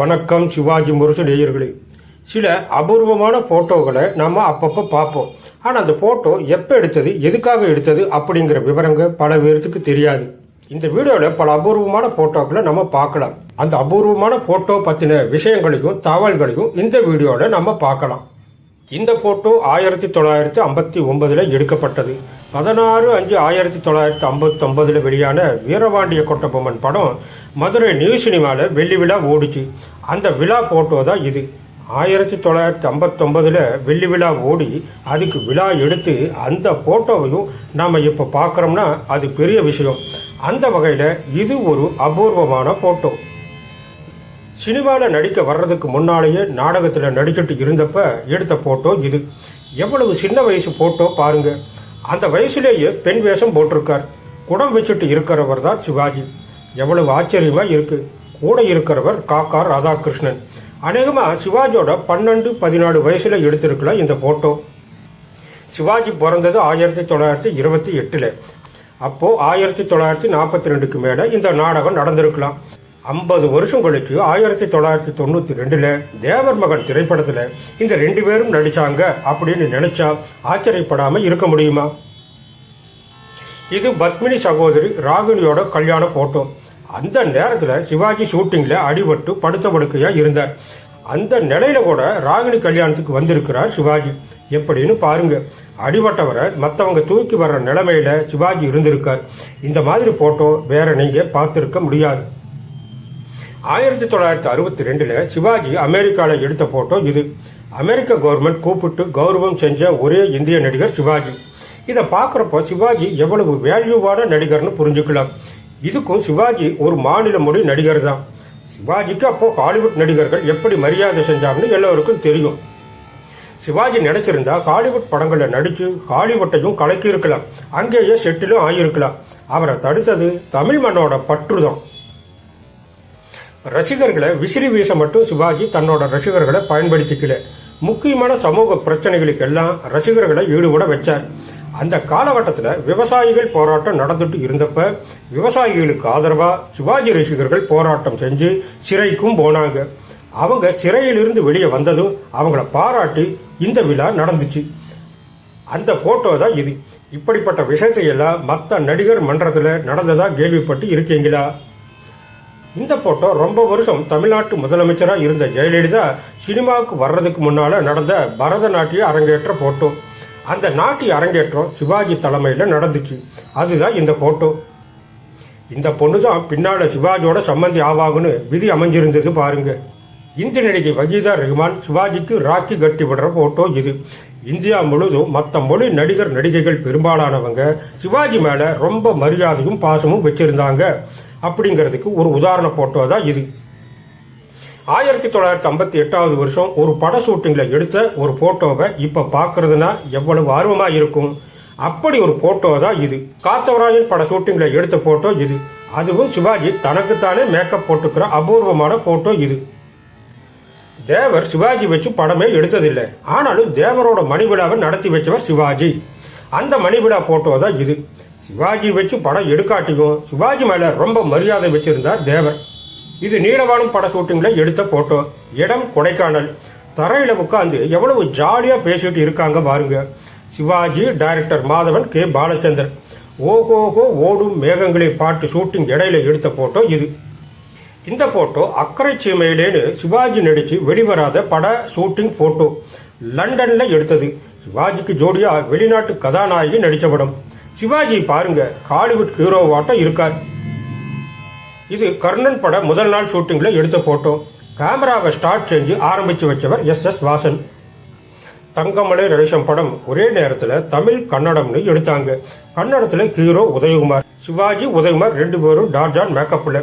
வணக்கம் சிவாஜி முரசு நேயர்களே. சில அபூர்வமான ஃபோட்டோகளை நம்ம அப்பப்போ பார்ப்போம். ஆனால் அந்த ஃபோட்டோ எப்போ எடுத்தது எதுக்காக எடுத்தது அப்படிங்கிற விவரங்க பல பேர்த்துக்கு தெரியாது. இந்த வீடியோவில் பல அபூர்வமான ஃபோட்டோக்களை நம்ம பார்க்கலாம். அந்த அபூர்வமான ஃபோட்டோ பற்றின விஷயங்களையும் தகவல்களையும் இந்த வீடியோவில் நம்ம பார்க்கலாம். இந்த ஃபோட்டோ ஆயிரத்தி தொள்ளாயிரத்தி ஐம்பத்தி ஒன்பதில் எடுக்கப்பட்டது. பதினாறு அஞ்சு ஆயிரத்தி தொள்ளாயிரத்தி ஐம்பத்தொம்பதில் வெளியான வீரபாண்டிய கொட்டபொம்மன் படம் மதுரை நியூ சினிமாவில் வெள்ளி விழா ஓடிச்சு. அந்த விழா போட்டோ தான் இது. ஆயிரத்தி தொள்ளாயிரத்தி ஐம்பத்தொம்பதில் வெள்ளி விழா ஓடி அதுக்கு விழா எடுத்து அந்த ஃபோட்டோவையும் நாம் இப்போ பார்க்குறோம்னா அது பெரிய விஷயம். அந்த வகையில் இது ஒரு அபூர்வமான ஃபோட்டோ சினிமாவில் நடிக்க வர்றதுக்கு முன்னாலேயே நாடகத்தில் நடிச்சுட்டு இருந்தப்ப எடுத்த ஃபோட்டோ இது. எவ்வளவு சின்ன வயசு ஃபோட்டோ பாருங்கள் அந்த வயசுலேயே பெண் வேஷம் போட்டிருக்கார். குடம் வச்சுட்டு இருக்கிறவர் தான் சிவாஜி. எவ்வளவு ஆச்சரியமாக இருக்குது கூட இருக்கிறவர் காக்கா ராதாகிருஷ்ணன். அநேகமாக சிவாஜியோட பன்னெண்டு பதினாலு வயசில் எடுத்திருக்கலாம் இந்த ஃபோட்டோ சிவாஜி பிறந்தது ஆயிரத்தி தொள்ளாயிரத்தி இருபத்தி எட்டில். அப்போது ஆயிரத்தி தொள்ளாயிரத்தி நாற்பத்தி ரெண்டுக்கு மேலே இந்த நாடகம் நடந்திருக்கலாம். ஐம்பது வருஷம் கழிச்சு ஆயிரத்தி தொள்ளாயிரத்தி தொண்ணூற்றி ரெண்டில் தேவர் மகன் திரைப்படத்தில் இந்த ரெண்டு பேரும் நடித்தாங்க அப்படின்னு நினச்சா ஆச்சரியப்படாமல் இருக்க முடியுமா? இது பத்மினி சகோதரி ராகினியோட கல்யாண போட்டோ அந்த நேரத்தில் சிவாஜி ஷூட்டிங்கில் அடிபட்டு படுத்த படுக்கையாக இருந்தார். அந்த நிலையில கூட ராகினி கல்யாணத்துக்கு வந்திருக்கிறார் சிவாஜி. எப்படின்னு பாருங்க. அடிபட்டவரை மற்றவங்க தூக்கி வர்ற நிலைமையில சிவாஜி இருந்திருக்கார். இந்த மாதிரி போட்டோ வேற நீங்க பார்த்துருக்க முடியாது. ஆயிரத்தி தொள்ளாயிரத்தி அறுபத்தி ரெண்டில் சிவாஜி அமெரிக்காவில் எடுத்த ஃபோட்டோ இது. அமெரிக்க கவர்மெண்ட் கூப்பிட்டு கௌரவம் செஞ்ச ஒரே இந்திய நடிகர் சிவாஜி. இதை பார்க்குறப்போ சிவாஜி எவ்வளவு வேல்யூவான நடிகர்னு புரிஞ்சுக்கலாம். இதுக்கும் சிவாஜி ஒரு மாநில மொழி நடிகர் தான். சிவாஜிக்கு அப்போது ஹாலிவுட் நடிகர்கள் எப்படி மரியாதை செஞ்சாங்கன்னு எல்லோருக்கும் தெரியும். சிவாஜி நினச்சிருந்தா ஹாலிவுட் படங்களில் நடித்து ஹாலிவுட்டையும் கலக்கியிருக்கலாம். அங்கேயே செட்டிலும் ஆகியிருக்கலாம். அவரை தடுத்தது தமிழ் மண்ணோட பற்று தான் ரசிகர்களை விசிறி வீச மட்டும் சிவாஜி தன்னோட ரசிகர்களை பயன்படுத்திக்கல. முக்கியமான சமூக பிரச்சனைகளுக்கெல்லாம் ரசிகர்களை ஈடுபட வச்சார். அந்த காலகட்டத்தில் விவசாயிகள் போராட்டம் நடந்துட்டு இருந்தப்ப விவசாயிகளுக்கு ஆதரவாக சிவாஜி ரசிகர்கள் போராட்டம் செஞ்சு சிறைக்கும் போனாங்க. அவங்க சிறையிலிருந்து வெளியே வந்ததும் அவங்கள பாராட்டி இந்த விழா நடந்துச்சு. அந்த போட்டோ தான் இது. இப்படிப்பட்ட விஷயத்தையெல்லாம் மற்ற நடிகர் மன்றத்தில் நடந்ததாக கேள்விப்பட்டு இருக்கீங்களா? இந்த போட்டோ ரொம்ப வருஷம் தமிழ்நாட்டு முதலமைச்சராக இருந்த ஜெயலலிதா சினிமாவுக்கு வர்றதுக்கு முன்னால் நடந்த பரதநாட்டிய அரங்கேற்ற போட்டோ. அந்த நாட்டிய அரங்கேற்றம் சிவாஜி தலைமையில் நடந்துச்சு. அதுதான் இந்த போட்டோ. இந்த பொண்ணு தான் பின்னால் சிவாஜியோட சம்மந்தி ஆவாங்கன்னு விதி அமைஞ்சிருந்தது பாருங்கள் இந்தி நடிகை வகீதா ரஹ்மான் சிவாஜிக்கு ராக்கி கட்டி விடுற போட்டோ இது. இந்தியா முழுதும் மற்ற மொழி நடிகர் நடிகைகள் பெரும்பாலானவங்க சிவாஜி மேலே ரொம்ப மரியாதையும் பாசமும் வச்சுருந்தாங்க. அப்படிங்கிறதுக்கு ஒரு உதாரண போட்டோ தான் இது. ஆயிரத்தி தொள்ளாயிரத்தி ஐம்பத்தி எட்டாவது வருஷம் ஒரு பட ஷூட்டிங்கில் எடுத்த ஒரு ஃபோட்டோவை இப்போ பார்க்குறதுனா எவ்வளவு ஆர்வமாக இருக்கும்? அப்படி ஒரு ஃபோட்டோ தான் இது. காத்தவராயன் பட ஷூட்டிங்கில் எடுத்த ஃபோட்டோ இது. அதுவும் சிவாஜி தனக்குத்தானே மேக்கப் போட்டுக்கிற அபூர்வமான ஃபோட்டோ இது. தேவர் சிவாஜி வச்சு படமே எடுத்ததில்லை. ஆனாலும் தேவரோட மணிவிழாவை நடத்தி வச்சவர் சிவாஜி. அந்த மணிவிழா ஃபோட்டோ தான் இது. சிவாஜி வச்சு படம் எடுக்காட்டியும் சிவாஜி மேலே ரொம்ப மரியாதை வச்சிருந்தார் தேவர். இது நீலவானம் பட ஷூட்டிங்கில் எடுத்த ஃபோட்டோ இடம் கொடைக்கானல். தரையில் உட்காந்து எவ்வளவு ஜாலியாக பேசிட்டு இருக்காங்க பாருங்க. Sivaji director Madhavan K. Balachander. ஓஹோஹோ ஓடும் மேகங்களை பாட்டு ஷூட்டிங் இடையில எடுத்த ஃபோட்டோ இது. இந்த ஃபோட்டோ அக்கறை சீமையிலேன்னு சிவாஜி நடித்து வெளிவராத பட ஷூட்டிங் ஃபோட்டோ லண்டனில் எடுத்தது. சிவாஜிக்கு ஜோடியாக வெளிநாட்டு கதாநாயகி நடித்த படம். சிவாஜி பாருங்க. ஹாலிவுட் ஹீரோவாட்டம் இருக்கார் இது கர்ணன் பட முதல் நாள் ஷூட்டிங்கில் எடுத்த ஃபோட்டோ கேமராவை ஸ்டார்ட் செஞ்சு ஆரம்பித்து வச்சவர் எஸ் எஸ் வாசன். தங்கமலை ரேஷம் படம் ஒரே நேரத்தில் தமிழ் கன்னடம்னு எடுத்தாங்க. கன்னடத்தில் ஹீரோ உதயகுமார் சிவாஜி உதயகுமார் ரெண்டு பேரும் டார்ஜான் மேக்கப்பில்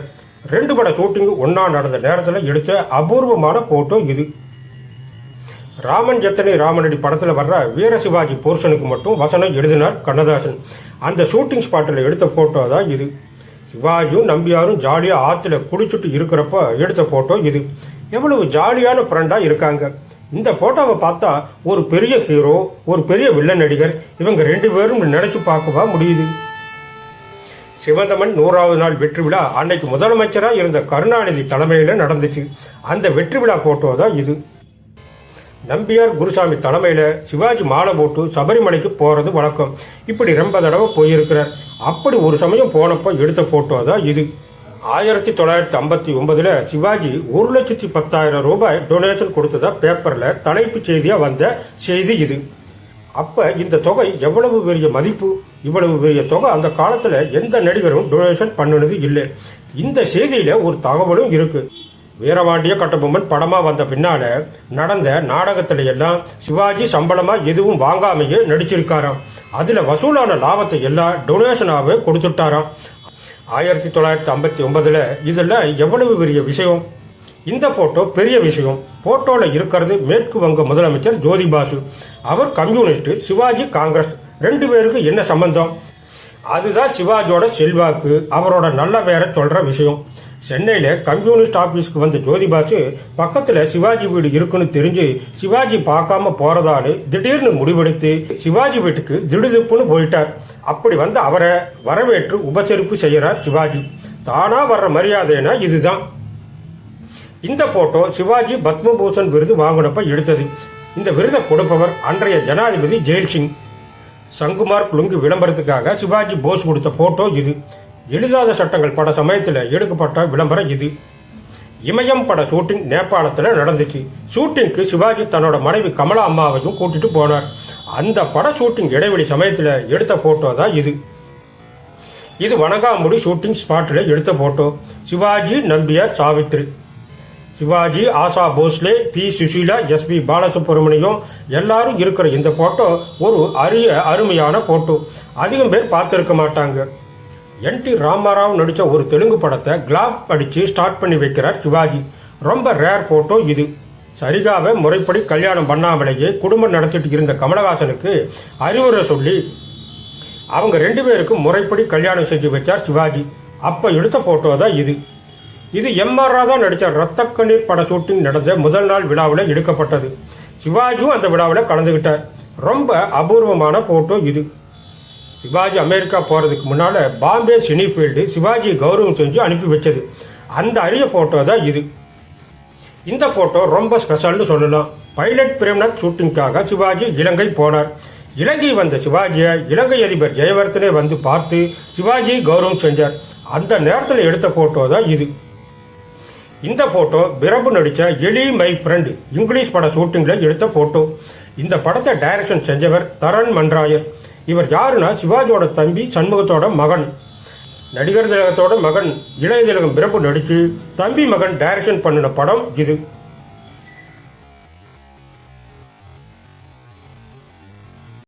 ரெண்டு பட ஷூட்டிங் ஒன்றா நடந்த நேரத்தில் எடுத்த அபூர்வமான ஃபோட்டோ இது. ராமன் ஜத்தனை ராமனடி படத்தில் வர்ற வீர சிவாஜி போர்ஷனுக்கு மட்டும் வசனம் எழுதினார் கண்ணதாசன். அந்த ஷூட்டிங் ஸ்பாட்டில் எடுத்த ஃபோட்டோ தான் இது. சிவாஜியும் நம்பியாரும் ஜாலியாக ஆற்றுல குளிச்சுட்டு இருக்கிறப்ப எடுத்த ஃபோட்டோ இது. எவ்வளவு ஜாலியான ஃப்ரெண்டாக இருக்காங்க. இந்த ஃபோட்டோவை பார்த்தா ஒரு பெரிய ஹீரோ ஒரு பெரிய வில்லன் நடிகர் இவங்க ரெண்டு பேரும் நினச்சி பார்க்கவா முடியுது. சிவந்தமன் நூறாவது நாள் வெற்றி விழா அன்னைக்கு முதலமைச்சராக இருந்த கருணாநிதி தலைமையில் நடந்துச்சு. அந்த வெற்றி விழா ஃபோட்டோ தான் இது. நம்பியார் குருசாமி தலைமையில் சிவாஜி மாலை போட்டு சபரிமலைக்கு போகிறது வழக்கம். இப்படி ரொம்ப தடவை போயிருக்கிறார். அப்படி ஒரு சமயம் போனப்போ எடுத்த ஃபோட்டோ தான் இது. ஆயிரத்தி தொள்ளாயிரத்தி ஐம்பத்தி ஒன்பதில் சிவாஜி ஒரு லட்சத்தி பத்தாயிரம் ரூபாய் டொனேஷன் கொடுத்ததா பேப்பரில் தலைப்பு செய்தியாக வந்த செய்தி இது. அப்போ இந்த தொகை எவ்வளவு பெரிய மதிப்பு? இவ்வளவு பெரிய தொகை அந்த காலத்தில் எந்த நடிகரும் டொனேஷன் பண்ணினது இல்லை. இந்த செய்தியில் ஒரு தகவலும் இருக்குது வீரபாண்டிய கட்டபொம்மன் படமாக வந்த பின்னால் நடந்த நாடகத்துல எல்லாம் சிவாஜி சம்பளமாக எதுவும் வாங்காமையே நடிச்சிருக்காராம். அதில் வசூலான லாபத்தை எல்லாம் டொனேஷனாகவே கொடுத்துட்டாராம். ஆயிரத்தி தொள்ளாயிரத்தி ஐம்பத்தி ஒன்பதில் இதெல்லாம் எவ்வளவு பெரிய விஷயம்? இந்த போட்டோ பெரிய விஷயம். போட்டோவில் இருக்கிறது மேற்கு வங்க முதலமைச்சர் ஜோதிபாசு. அவர் கம்யூனிஸ்ட் சிவாஜி காங்கிரஸ். ரெண்டு பேருக்கு என்ன சம்பந்தம்? அதுதான் சிவாஜியோட செல்வாக்கு. அவரோட நல்ல பேரை சொல்கிற விஷயம். சென்னையில் கம்யூனிஸ்ட் ஆஃபீஸ்க்கு வந்த ஜோதிபாசு பக்கத்தில் சிவாஜி வீடு இருக்குன்னு தெரிஞ்சு சிவாஜி பார்க்காம போறதான்னு திடீர்னு முடிவெடுத்து சிவாஜி வீட்டுக்கு திடுதிப்புன்னு போயிட்டார். அப்படி வந்து அவரை வரவேற்று உபசரிப்பு செய்கிறார் சிவாஜி. தானா வர்ற மரியாதைனா இதுதான். இந்த போட்டோ சிவாஜி பத்மபூஷன் விருது வாங்கினப்ப எடுத்தது. இந்த விருதை கொடுப்பவர் அன்றைய ஜனாதிபதி ஜெயில் சிங் சங்குமார் குலுங்கு விளம்பரத்துக்காக சிவாஜி போஸ் கொடுத்த போட்டோ இது. எழுதாத சட்டங்கள் பட சமயத்தில் எடுக்கப்பட்ட விளம்பரம் இது. இமயம் பட ஷூட்டிங் நேபாளத்தில் நடந்துச்சு. ஷூட்டிங்க்கு சிவாஜி தன்னோட மனைவி கமலா அம்மாவையும் கூட்டிட்டு போனார். அந்த பட ஷூட்டிங் இடைவெளி சமயத்தில் எடுத்த போட்டோ தான் இது. இது வணங்காமுடி ஷூட்டிங் ஸ்பாட்டில் எடுத்த photo Sivaji Nambiar Savitri. Sivaji Asha Bhosle P Susheela SP Balasubrahmanyam எல்லாரும் இருக்கிற இந்த போட்டோ ஒரு அரிய அருமையான போட்டோ அதிகம் பேர் பார்த்துருக்க மாட்டாங்க. என் டி ராமாராவ் நடித்த ஒரு தெலுங்கு படத்தை கிளாப் அடித்து ஸ்டார்ட் பண்ணி வைக்கிறார் சிவாஜி. ரொம்ப ரேர் ஃபோட்டோ இது. சரிகாவை முறைப்படி கல்யாணம் பண்ணாமலேயே குடும்பம் நடத்திட்டு இருந்த கமலஹாசனுக்கு அறிவுரை சொல்லி அவங்க ரெண்டு பேருக்கும் முறைப்படி கல்யாணம் செஞ்சு வச்சார் சிவாஜி. அப்போ எடுத்த ஃபோட்டோ தான் இது. இது எம்ஆர் ராதா நடித்த ரத்த கண்ணீர் பட ஷூட்டிங் நடந்த முதல் நாள் விழாவில் எடுக்கப்பட்டது. சிவாஜியும் அந்த விழாவில் கலந்துக்கிட்டார் ரொம்ப அபூர்வமான ஃபோட்டோ இது. சிவாஜி அமெரிக்கா போகிறதுக்கு முன்னால் பாம்பே சினிஃபீல்டு சிவாஜி கௌரவம் செஞ்சு அனுப்பி வச்சது. அந்த அரிய ஃபோட்டோ தான் இது. இந்த ஃபோட்டோ ரொம்ப ஸ்பெஷல்னு சொல்லலாம். பைலட் பிரேம்நாத் ஷூட்டிங்காக சிவாஜி இலங்கை போனார். இலங்கை வந்த சிவாஜியை இலங்கை அதிபர் ஜெயவர்த்தனே வந்து பார்த்து சிவாஜி கௌரவம் செஞ்சார். அந்த நேரத்தில் எடுத்த ஃபோட்டோ தான் இது. இந்த ஃபோட்டோ பிரபு நடித்த எலி மை ஃப்ரெண்டு இங்கிலீஷ் பட ஷூட்டிங்கில் எடுத்த ஃபோட்டோ இந்த படத்தை டைரக்ஷன் செஞ்சவர் தரன் மன்ராயர் இவர் யாருன்னா சிவாஜியோட தம்பி சண்முகத்தோட மகன். நடிகர் திலகத்தோட மகன் இளைய திலகம் பிறப்பு நடித்து தம்பி மகன் டைரக்ஷன் பண்ணின படம் இது.